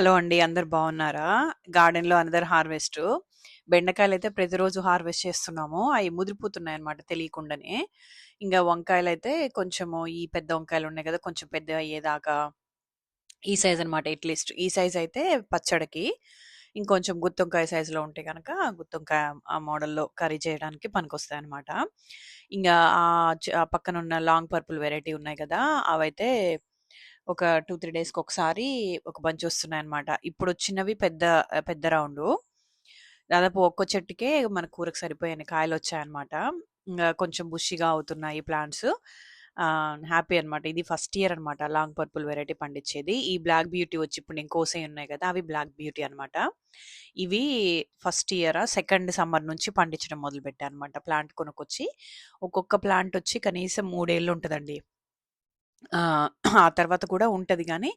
Hello అండి. అందరు బాగున్నారా? గార్డెన్‌లో అనదర్ హార్వెస్ట్ బెండకాయలు అయితే ప్రతిరోజు హార్వెస్ట్ చేస్తున్నాము. అవి ముదిరిపోతున్నాయి అనమాట తెలియకుండానే. ఇంకా వంకాయలు అయితే కొంచెము ఈ పెద్ద వంకాయలు ఉన్నాయి కదా కొంచెం పెద్ద అయ్యేదాకా ఈ సైజ్ అనమాట ఎట్లీస్ట్ ఈ సైజ్ అయితే పచ్చడికి. ఇంకొంచెం గుత్తొంకాయ సైజులో ఉంటే కనుక గుత్తొంకాయ ఆ మోడల్‌లో కర్రీ చేయడానికి పనికొస్తాయి అనమాట ఇంకా ఆ పక్కన ఉన్న లాంగ్ పర్పుల్ వెరైటీ ఉన్నాయి కదా అవైతే ఒక టూ త్రీ డేస్కి ఒకసారి ఒక బంచ్ వస్తున్నాయి అనమాట ఇప్పుడు వచ్చినవి పెద్ద పెద్ద రౌండు. దాదాపు ఒక్కో చెట్టుకే మన కూరకు సరిపోయన్ని కాయలొచ్చాయన్నమాట. ఇంగా కొంచెం బుషిగా అవుతున్నాయి ప్లాంట్స్. హ్యాపీ అనమాట. ఇది ఫస్ట్ ఇయర్ అనమాట లాంగ్ పర్పుల్ వెరైటీ పండించేది. ఈ బ్లాక్ బ్యూటీ వచ్చి ఇప్పుడు నేను కోసే ఉన్నాయి కదా అవి బ్లాక్ బ్యూటీ అనమాట. ఇవి ఫస్ట్ ఇయర్ సెకండ్ సమ్మర్ నుంచి పండించడం మొదలుపెట్టా అనమాట. ప్లాంట్ కొనుక్కొచ్చి. ఒక్కొక్క ప్లాంట్ వచ్చి కనీసం మూడేళ్ళు ఉంటుందండి ఆ తర్వాత కూడా ఉంటది గానీ,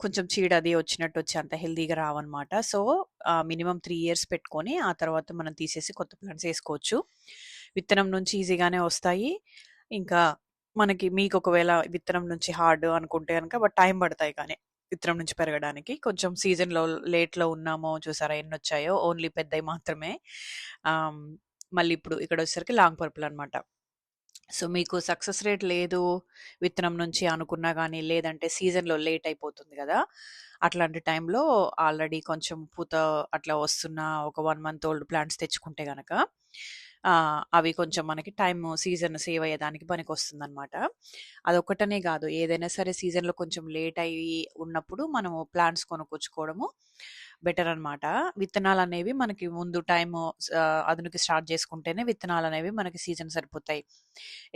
కొంచెం చీడ అది వచ్చినట్టు వచ్చి అంత హెల్తీగా రావన్నమాట. సో, ఆహ్, మినిమమ్ 3 ఇయర్స్ పెట్టుకొని ఆ తర్వాత మనం తీసేసి కొత్త ప్లాంట్స్ ఏసుకోవచ్చు. విత్తనం నుంచి ఈజీగానే వస్తాయి. ఇంకా మనకి మీకు ఒకవేళ విత్తనం నుంచి హార్డ్ అనుకుంటే గనక బట్ టైం పడతాయి కానీ విత్తనం నుంచి పెరగడానికి. కొంచెం సీజన్‌లో లేట్‌లో ఉన్నామో చూసారా ఎన్నొచ్చాయో ఓన్లీ పెద్దయి మాత్రమే. ఆహ్, మళ్ళీ ఇప్పుడు ఇక్కడొచ్చేసరికి లాంగ్ పర్పుల్ అనమాట. సో, మీకు సక్సెస్ రేట్ లేదు విత్తనం నుంచి అనుకున్నా కానీ లేదంటే సీజన్‌లో లేట్ అయిపోతుంది కదా! అట్లాంటి టైంలో ఆల్రెడీ కొంచెం పూత అట్లా వస్తున్న ఒక వన్ మంత్ ఓల్డ్ ప్లాంట్స్ తెచ్చుకుంటే గనక అవి కొంచెం మనకి టైము సీజన్ సేవ్ అయ్యేదానికి పనికి వస్తుంది అనమాట అదొక్కటనే కాదు ఏదైనా సరే సీజన్‌లో కొంచెం లేట్ అయ్యి ఉన్నప్పుడు మనము ప్లాంట్స్ కొనుక్కొచ్చుకోవడము బెటర్ అనమాట. విత్తనాలనేవి మనకి ముందు టైము అదునికి అదునుకి స్టార్ట్ చేసుకుంటేనే విత్తనాలు అనేవి మనకి సీజన్ సరిపోతాయి.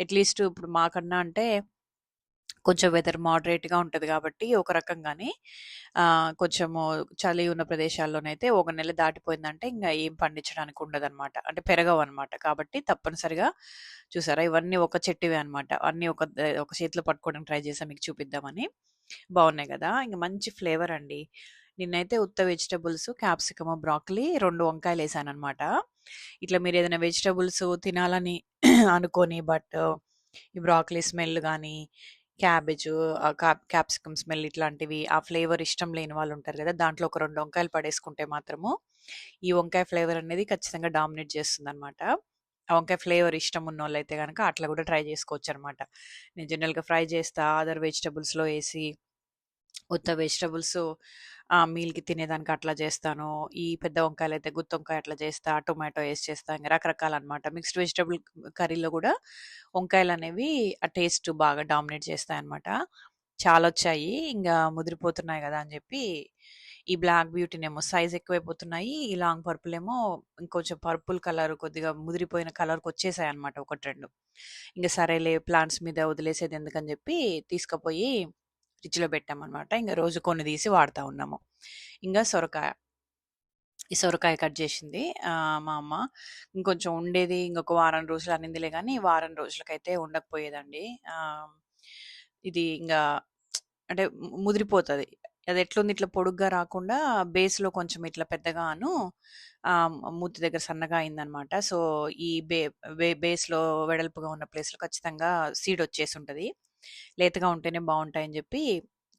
అట్‌లీస్ట్ ఇప్పుడు మాకన్నా అంటే కొంచెం వెదర్ మోడరేట్‌గా ఉంటుంది కాబట్టి ఒక రకంగానే కొంచెము చలి ఉన్న ప్రదేశాల్లోనైతే ఒక నెల దాటిపోయిందంటే ఇంకా ఏం పండించడానికి ఉండదనమాట. అంటే పెరగవు అనమాట కాబట్టి తప్పనిసరిగా చూసారా ఇవన్నీ ఒక చెట్టువే అనమాట. అన్నీ ఒక ఒక చేతిలో పట్టుకోవడానికి ట్రై చేసాం మీకు చూపిద్దామని. బాగున్నాయి కదా ఇంకా మంచి ఫ్లేవర్ అండి. నిన్నైతే ఉత్త వెజిటబుల్స్, క్యాప్సికము, బ్రాకలీ 2 వంకాయలేసాననమాట. ఇట్లా మీరు ఏదైనా వెజిటబుల్స్ తినాలని అనుకోని బట్ ఈ బ్రాకలీ స్మెల్ కానీ క్యాబేజ్ క్యాప్సికమ్ స్మెల్ ఇట్లాంటివి ఆ ఫ్లేవర్ ఇష్టం లేని వాళ్ళు ఉంటారు కదా దాంట్లో ఒక రెండు వంకాయలు పడేసుకుంటే మాత్రము ఈ వంకాయ ఫ్లేవర్ అనేది ఖచ్చితంగా డామినేట్ చేస్తుందనమాట. ఆ వంకాయ ఫ్లేవర్ ఇష్టం ఉన్నవాళ్ళు అయితే కనుక అట్లా కూడా ట్రై చేసుకోవచ్చు అనమాట నేను జనరల్‌గా ఫ్రై చేస్తా. అదర్ వెజిటబుల్స్‌లో వేసి ఉత్త వెజిటబుల్స్ మీల్‌కి తినేదానికి అట్లా చేస్తాను. ఈ పెద్ద వంకాయలైతే గుత్తొంకాయ అట్లా చేస్తా. టొమాటో వేసి చేస్తా. రకరకాల అన్నమాట మిక్స్డ్ వెజిటబుల్ కర్రీలో కూడా వంకాయలు అనేవి ఆ టేస్ట్ బాగా డామినేట్ చేస్తాయన్నమాట. చాలొచ్చాయి. ఇంకా ముదిరిపోతున్నాయి కదా అని చెప్పి ఈ బ్లాక్ బ్యూటీనేమో సైజ్ ఎక్కువైపోతున్నాయి. ఈ లాంగ్ పర్పుల్ ఏమో ఇంకొంచెం పర్పుల్ కలర్ కొద్దిగా ముదిరిపోయిన కలర్కి వచ్చేసాయి అనమాట ఒకటి రెండు ఇంకా సరేలే ప్లాంట్స్ మీద వదిలేసేది ఎందుకని చెప్పి తీసుకుపోయి ఫ్రిడ్జ్‌లో పెట్టామన్నమాట. ఇంకా రోజు కొన్ని తీసి వాడుతూ ఉన్నాము. ఇంకా సొరకాయ. ఈ సొరకాయ కట్ చేసింది మా అమ్మ. ఇంకొంచెం ఉండేది ఇంకొక వారం రోజులు అనిందిలే కానీ వారం రోజులకైతే ఉండకపోయేదండి. ఇది ఇంకా అంటే ముదిరిపోతుంది అది ఎట్లుంది ఇట్లా పొడుగ్గా రాకుండా బేస్‌లో కొంచెం ఇట్లా పెద్దగాను మూతి దగ్గర సన్నగా అయిందనమాట. సో, ఈ బే బే బేస్‌లో వెడల్పుగా ఉన్న ప్లేస్‌లో ఖచ్చితంగా సీడ్ వచ్చేసి ఉంటుంది లేతగా ఉంటేనే బాగుంటాయని చెప్పి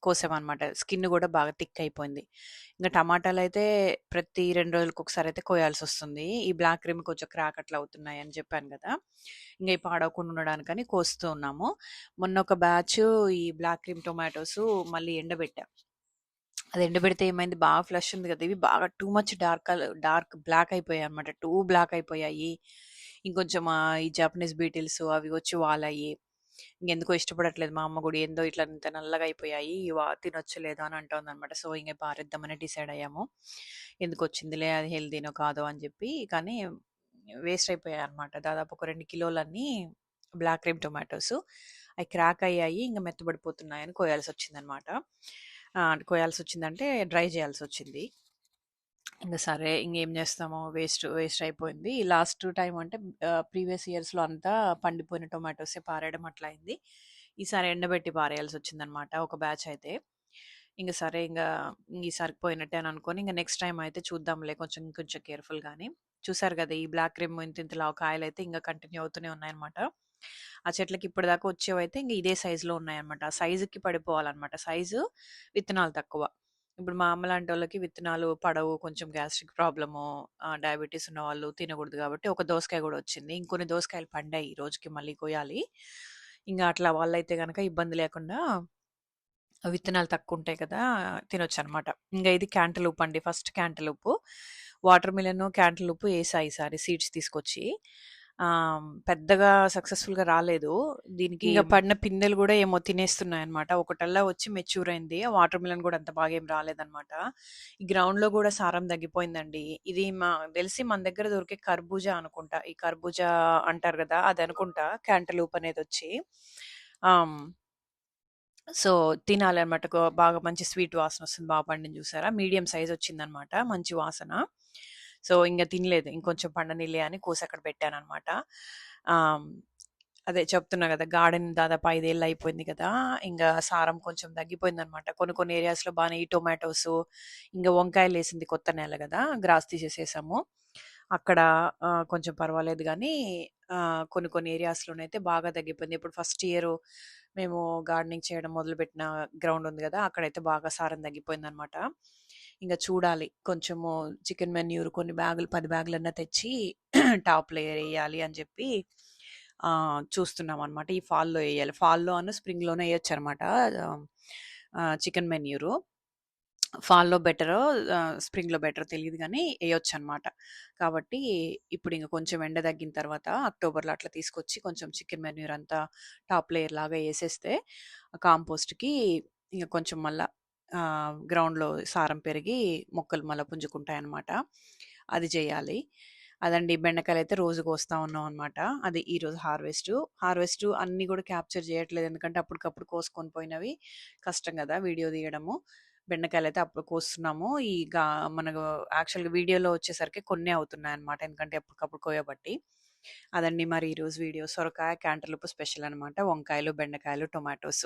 కోసామనమాట. స్కిన్ కూడా బాగా థిక్ అయిపోయింది. ఇంకా టమాటాలు అయితే ప్రతి రెండు రోజులకి ఒకసారి అయితే కోయాల్సి వస్తుంది ఈ బ్లాక్ క్రీమ్ కొంచెం క్రాక్ అట్లా అవుతున్నాయి అని చెప్పాను కదా ఇంకా ఇయి పాడవకుండా ఉండడానికని కోస్తూ ఉన్నాము. మొన్న ఒక బ్యాచ్ ఈ బ్లాక్ క్రీమ్ టొమాటోస్ మళ్ళీ ఎండబెట్టా. అది ఎండబెడితే ఏమైంది బాగా ఫ్లష్ ఉంది కదా ఇవి బాగా too much dark dark black అయిపోయాయి అనమాట టూ బ్లాక్ అయిపోయాయి. ఇంకొంచెం ఈ జపనీస్ బీటిల్స్ అవి వచ్చి వాలాయి. ఇంకెందుకో ఇష్టపడట్లేదు మా అమ్మ కూడా ఏందో ఇట్లా ఇంత నల్లగా అయిపోయాయి. వ తినొచ్చో లేదో అని అంటోందనమాట. సో, ఇంక పారేద్దామని డిసైడ్ అయ్యాము. ఎందుకు వచ్చిందిలే అది హెల్దీనో కాదో అని చెప్పి కానీ వేస్ట్ అయిపోయాయి అనమాట దాదాపు ఒక రెండు కిలోలన్నీ బ్లాక్ క్రీమ్ టొమాటోస్ అవి క్రాక్ అయ్యాయి. ఇంకా మెత్తబడిపోతున్నాయని కోయాల్సి వచ్చిందనమాట కోయాల్సి వచ్చిందంటే డ్రై చేయాల్సి వచ్చింది ఇంక సరే ఇంకేం చేస్తాము వేస్ట్ వేస్ట్ అయిపోయింది. లాస్ట్ టైం అంటే ప్రీవియస్ ఇయర్స్‌లో అంతా పండిపోయిన టొమాటోసే పారేయడం అట్లా అయింది. ఈసారి ఎండబెట్టి పారేయాల్సి వచ్చిందనమాట ఒక బ్యాచ్ అయితే. ఇంకా సరే ఇంకా ఈసారి పోయినట్టే అని అనుకోని ఇంకా నెక్స్ట్ టైం అయితే చూద్దాంలే కొంచెం ఇంకొంచెం కేర్‌ఫుల్‌గాని. చూసారు కదా ఈ బ్లాక్ క్రీమ్ ఇంత ఇంత ఆయిల్ అయితే ఇంకా కంటిన్యూ అవుతూనే ఉన్నాయన్నమాట. ఆ చెట్లకి ఇప్పటిదాకా వచ్చేవైతే ఇంకా ఇదే సైజులో ఉన్నాయన్నమాట. సైజుకి పడిపోవాలన్నమాట. సైజు విత్తనాలు తక్కువ. ఇప్పుడు మా అమ్మ వాళ్ళకి విత్తనాలు పడవు. కొంచెం గ్యాస్ట్రిక్ ప్రాబ్లము, డయాబెటీస్ ఉన్న వాళ్ళు తినకూడదు కాబట్టి ఒక దోసకాయ కూడా వచ్చింది. ఇంకొన్ని దోసకాయలు పండాయి. ఈ రోజుకి మళ్ళీ కోయాలి. ఇంకా అట్లా వాళ్ళైతే కనుక ఇబ్బంది లేకుండా విత్తనాలు తక్కువుంటాయి కదా! తినొచ్చనమాట. ఇంకా ఇది క్యాంటలూప్ అండి. First cantaloupe. Water melon, cantaloupe వేసాయి ఈసారి సీడ్స్ తీసుకొచ్చి. పెద్దగా సక్సెస్‌ఫుల్‌గా రాలేదు. దీనికి ఇంకా పడిన పిందెలు కూడా ఏమో తినేస్తున్నాయన్నమాట. ఒకటల్లా వచ్చి మెచ్యూర్ అయింది. వాటర్ మిలన్ కూడా అంత బాగా ఏం రాలేదనమాట ఈ గ్రౌండ్‌లో కూడా సారం తగ్గిపోయిందండి. ఇది మా తెలిసి మన దగ్గర దొరికే కర్బూజా అనుకుంటా. ఈ కర్బూజా అంటారు కదా అది అనుకుంటా క్యాంటలూప్ అనేది వచ్చి సో, తినాలన్నమాట. బాగా మంచి స్వీట్ వాసన వస్తుంది బాగా పండిని చూసారా? మీడియం సైజ్ వచ్చిందనమాట మంచి వాసన. సో, ఇంకా తినలేదు. ఇంకొంచెం పండనిలే అని కోసి అక్కడ పెట్టాను అనమాట అదే చెప్తున్నా కదా గార్డెన్ దాదాపు ఐదేళ్ళు అయిపోయింది కదా! ఇంకా సారం కొంచెం తగ్గిపోయిందన్నమాట. కొన్ని కొన్ని ఏరియాస్‌లో బాగానే ఈ టొమాటోస్ ఇంకా వంకాయలు వేసింది కొత్త నేల కదా గ్రాస్ తీసేసేసాము. అక్కడ కొంచెం పర్వాలేదు కానీ కొన్ని కొన్ని ఏరియాస్‌లోనైతే బాగా తగ్గిపోయింది. ఇప్పుడు ఫస్ట్ ఇయర్ మేము గార్డెనింగ్ చేయడం మొదలుపెట్టిన గ్రౌండ్ ఉంది కదా అక్కడైతే బాగా సారం తగ్గిపోయింది అనమాట ఇంకా చూడాలి. కొంచెము చికెన్ మెన్యూర్ కొన్ని బ్యాగులు పది బ్యాగులన్నా తెచ్చి టాప్ లేయర్ వేయాలి అని చెప్పి చూస్తున్నాం అనమాట ఈ ఫాల్‌లో వేయాలి ఫాల్‌లో అను స్ప్రింగ్లోనే వేయొచ్చు అనమాట చికెన్ మెన్యూరు. ఫాల్‌లో బెటరో స్ప్రింగ్లో బెటర్ తెలియదు కానీ వేయొచ్చు అనమాట కాబట్టి ఇప్పుడు ఇంకా కొంచెం ఎండ తగ్గిన తర్వాత అక్టోబర్‌లో అట్లా తీసుకొచ్చి కొంచెం చికెన్ మెన్యూర్ అంతా టాప్ లేయర్ లాగా వేసేస్తే కాంపోస్ట్‌కి ఇంకా కొంచెం మళ్ళీ గ్రౌండ్‌లో సారం పెరిగి మొక్కలు మళ్ళా పుంజుకుంటాయన్నమాట. అది చేయాలి. అదండి బెండకాయలు అయితే రోజు కోస్తా అనమాట అది ఈరోజు హార్వెస్ట్ హార్వెస్ట్ అన్నీ కూడా క్యాప్చర్ చేయట్లేదు. ఎందుకంటే అప్పటికప్పుడు కోసుకొని పోయినవి కష్టం కదా వీడియో తీయడము. బెండకాయలు అయితే అప్పుడు కోస్తున్నాము. ఈ గా మనకు యాక్చువల్‌గా వీడియోలో వచ్చేసరికి కొన్ని అవుతున్నాయి అనమాట ఎందుకంటే ఎప్పటికప్పుడు కోయబట్టి. అదండి మరి ఈరోజు వీడియో. సొరకాయ, క్యాంటర్లుపు స్పెషల్ అనమాట. వంకాయలు, బెండకాయలు, టొమాటోస్.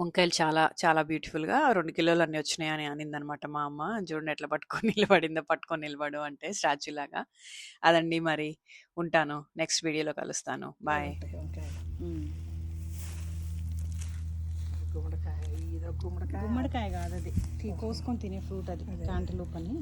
వంకాయలు చాలా చాలా బ్యూటిఫుల్‌గా 2 కిలోలు అన్నీ వచ్చినాయి అని అనిందన్నమాట మా అమ్మ. చూడండి ఎట్లా పట్టుకొని నిలబడిందో పట్టుకొని నిలబడు అంటే స్టాచ్యూ లాగా. అదండి మరి. ఉంటాను. నెక్స్ట్ వీడియోలో కలుస్తాను. బాయ్. గుమ్మడికాయ ఇదో గుమ్మడికాయ గుమ్మడికాయ కాదు అది కోసుకొని తినే ఫ్రూట్ అది. క్యాంటలూప్ అని